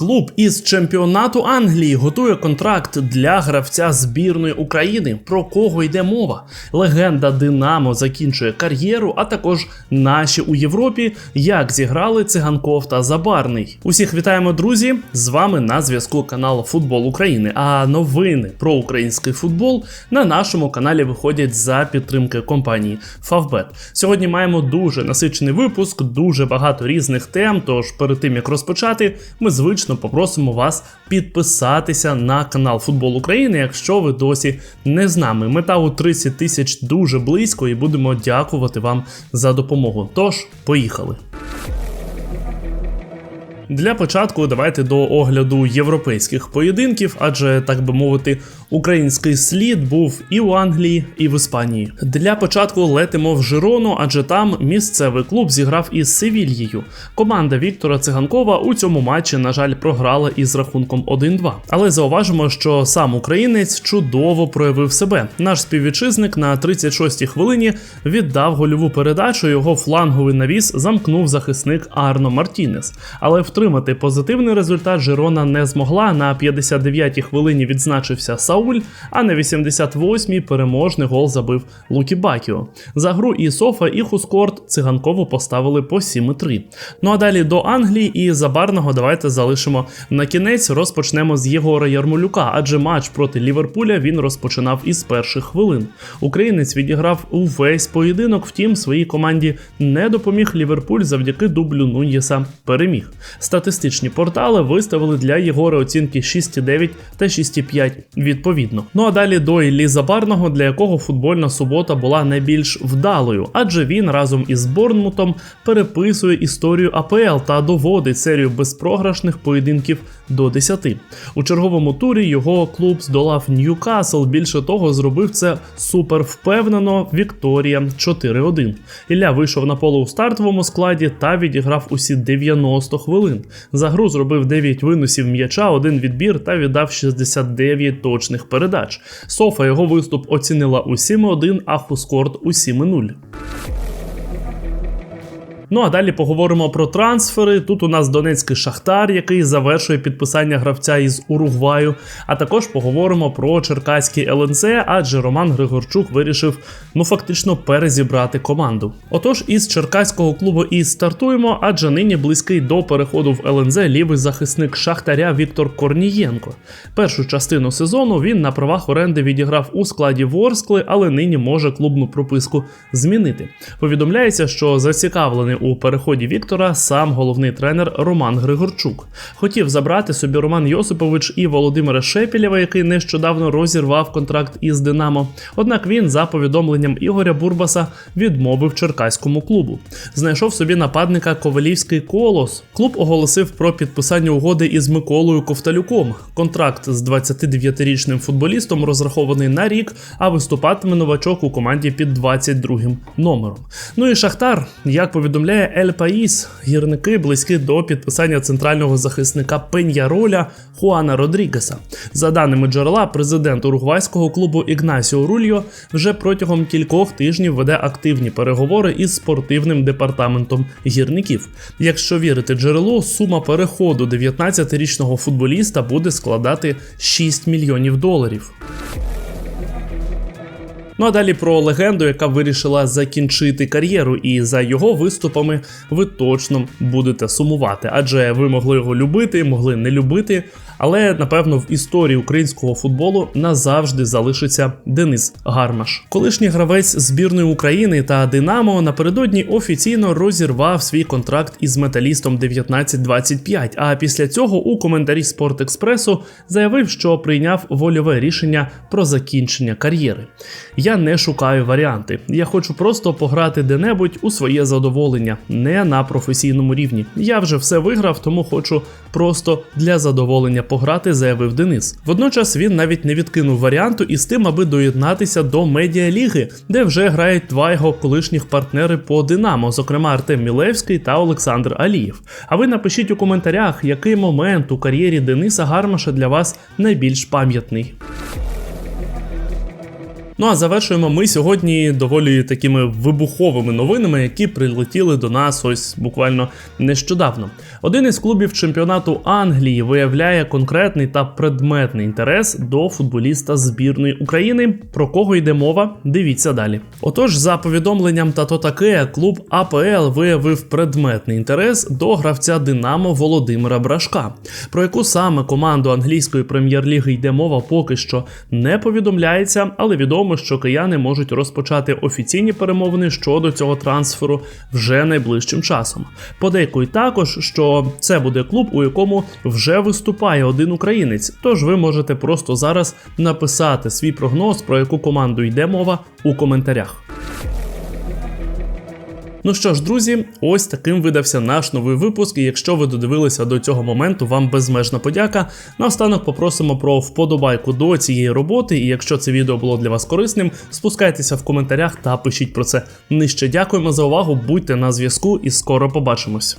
Клуб із чемпіонату Англії готує контракт для гравця збірної України. Про кого йде мова? Легенда Динамо закінчує кар'єру, а також наші у Європі, як зіграли циганков та Забарний. Усіх вітаємо, друзі! З вами на зв'язку канал Футбол України. А новини про український футбол на нашому каналі виходять за підтримки компанії Favbet. Сьогодні маємо дуже насичений випуск, дуже багато різних тем. Тож перед тим як розпочати, ми звично попросимо вас підписатися на канал Футбол України, якщо ви досі не з нами. Мета у 30 тисяч дуже близько, і будемо дякувати вам за допомогу. Тож, поїхали. Для початку давайте до огляду європейських поєдинків, адже так би мовити, український слід був і у Англії, і в Іспанії. Для початку летимо в Жирону, адже там місцевий клуб зіграв із Севільєю. Команда Віктора Циганкова у цьому матчі, на жаль, програла із рахунком 1-2. Але зауважимо, що сам українець чудово проявив себе. Наш співвітчизник на 36-й хвилині віддав гольову передачу. Його фланговий навіс замкнув захисник Арно Мартінес. Але втримати позитивний результат Жирона не змогла. На 59-й хвилині відзначився Сауль, а на 88-й переможний гол забив Лукі Бакіо. За гру і Софа, і Хускорт циганково поставили по 7-3. Ну а далі до Англії і Забарного давайте залишимо на кінець. Розпочнемо з Єгора Ярмолюка, адже матч проти Ліверпуля він розпочинав із перших хвилин. Українець відіграв увесь поєдинок, втім, своїй команді не допоміг Ліверпуль завдяки дублю Нуньєса переміг. Статистичні портали виставили для Єгора оцінки 6,9 та 6,5 відповідно. Ну а далі до Іллі Забарного, для якого футбольна субота була найбільш вдалою, адже він разом із Борнмутом переписує історію АПЛ та доводить серію безпрограшних поєдинків до 10. У черговому турі його клуб здолав Ньюкасл. Більше того, зробив це супер впевнено. Вікторія 4-1. Ілля вийшов на поле у стартовому складі та відіграв усі 90 хвилин. За гру зробив 9 виносів м'яча, один відбір та віддав 69 точних передач. Софа його виступ оцінила у 7-1, а Хускорт у 7-0. Ну а далі поговоримо про трансфери. Тут у нас Донецький Шахтар, який завершує підписання гравця із Уругваю. А також поговоримо про Черкаський ЛНЦ, адже Роман Григорчук вирішив ну фактично перезібрати команду. Отож, із черкаського клубу і стартуємо, адже нині близький до переходу в ЛНЗ лівий захисник Шахтаря Віктор Корнієнко. Першу частину сезону він на правах оренди відіграв у складі Ворскли, але нині може клубну прописку змінити. Повідомляється, що зацікавлений у переході Віктора сам головний тренер Роман Григорчук. Хотів забрати собі Роман Йосипович і Володимира Шепілєва, який нещодавно розірвав контракт із Динамо. Однак він, за повідомленням Ігоря Бурбаса, відмовив черкаському клубу. Знайшов собі нападника Ковалівський колос. Клуб оголосив про підписання угоди із Миколою Ковталюком. Контракт з 29-річним футболістом розрахований на рік, а виступатиме новачок у команді під 22-м номером. Ну і Шахтар, як повідомляє Ель Паїс, гірники близькі до підписання центрального захисника Пеньяроля Хуана Родрігеса. За даними джерела, президент уругвайського клубу Ігнасіо Рульо вже протягом кількох тижнів веде активні переговори із спортивним департаментом гірників. Якщо вірити джерелу, сума переходу 19-річного футболіста буде складати 6 мільйонів доларів. Ну а далі про легенду, яка вирішила закінчити кар'єру, і за його виступами ви точно будете сумувати, адже ви могли його любити, могли не любити. Але напевно в історії українського футболу назавжди залишиться Денис Гармаш. Колишній гравець збірної України та Динамо напередодні офіційно розірвав свій контракт із металістом 1925. А після цього у коментарі Спорт-Експресу заявив, що прийняв вольове рішення про закінчення кар'єри. Я не шукаю варіанти. Я хочу просто пограти де-небудь у своє задоволення, не на професійному рівні. Я вже все виграв, тому хочу просто для задоволення пограти, заявив Денис. Водночас він навіть не відкинув варіанту із тим, аби доєднатися до медіаліги, де вже грають два його колишніх партнери по Динамо, зокрема Артем Мілевський та Олександр Алієв. А ви напишіть у коментарях, який момент у кар'єрі Дениса Гармаша для вас найбільш пам'ятний. Ну а завершуємо ми сьогодні доволі такими вибуховими новинами, які прилетіли до нас ось буквально нещодавно. Один із клубів чемпіонату Англії виявляє конкретний та предметний інтерес до футболіста збірної України. Про кого йде мова? Дивіться далі. Отож, за повідомленням тато таке, клуб АПЛ виявив предметний інтерес до гравця Динамо Володимира Брашка. Про яку саме команду англійської прем'єр-ліги йде мова, поки що не повідомляється, але відомо, що кияни можуть розпочати офіційні перемовини щодо цього трансферу вже найближчим часом. Подейкують також, що це буде клуб, у якому вже виступає один українець. Тож ви можете просто зараз написати свій прогноз, про яку команду йде мова у коментарях. Ну що ж, друзі, ось таким видався наш новий випуск. І якщо ви додивилися до цього моменту, вам безмежна подяка. Наостанок попросимо про вподобайку до цієї роботи. І якщо це відео було для вас корисним, спускайтеся в коментарях та пишіть про це нижче. Дякуємо за увагу, будьте на зв'язку і скоро побачимось.